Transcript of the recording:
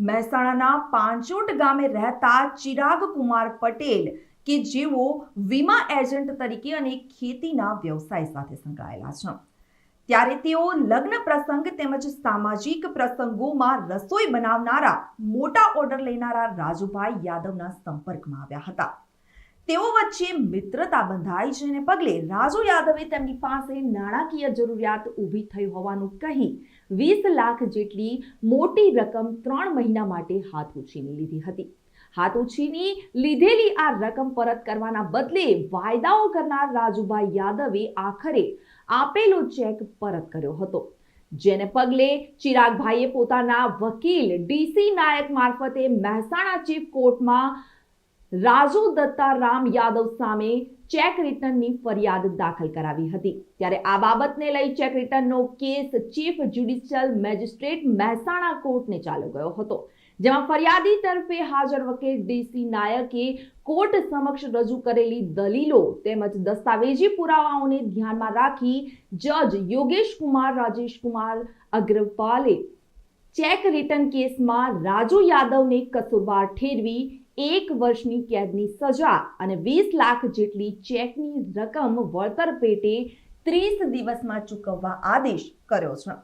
મહેસાણાના પાંચોટ ગામે રહેતા ચિરાગ કુમાર પટેલ કે જેઓ વીમા એજન્ટ તરીકે અને ખેતીના વ્યવસાય સાથે સંકળાયેલા છે. ત્યારે તેઓ લગ્ન પ્રસંગ તેમજ સામાજિક પ્રસંગોમાં રસોઈ બનાવનારા, મોટા ઓર્ડર લેનારા રાજુભાઈ યાદવના સંપર્કમાં આવ્યા હતા. તેઓ વચ્ચે મિત્રતા બંધાઈ જેને પગલે રાજુ યાદવે તેમની પાસે નાણાકીય જરૂરિયાત ઊભી થઈ હોવાનું કહી વીસ લાખ જેટલી મોટી રકમ ત્રણ મહિના માટે હાથ ઉછીની લીધી હતી. હાથ ઉછીની લીધેલી આ રકમ પરત કરવાના બદલે વાયદાઓ કરનાર રાજુભાઈ યાદવે આખરે આપેલો ચેક પરત કર્યો હતો. જેને પગલે ચિરાગભાઈએ પોતાના વકીલ ડીસી નાયક મારફતે મહેસાણા ચીફ કોર્ટમાં રાજુ દત્તારામ યાદવ સામે ચેક રિટર્નની ફરિયાદ દાખલ કરાવી હતી. ત્યારે આ બાબતને લઈ cheque રિટર્નનો case chief judicial magistrate Mahesana કોર્ટને ચાલ્યો ગયો હતો. જેમાં ફરિયાદી તરફે હાજર વકીલ ડીસી નાયકે કોર્ટ સમક્ષ રજૂ કરેલી દલીલો તેમજ દસ્તાવેજી પુરાવાઓને ધ્યાનમાં રાખી જજ યોગેશ કુમાર, રાજેશ કુમાર અગ્રવાલે ચેક રિટર્ન કેસમાં રાજુ યાદવને કસૂરવાર ઠેરવી એક વર્ષની કેદની સજા અને વીસ લાખ જેટલી ચેકની રકમ વળતર પેટે ત્રીસ દિવસમાં ચૂકવવા આદેશ કર્યો છે.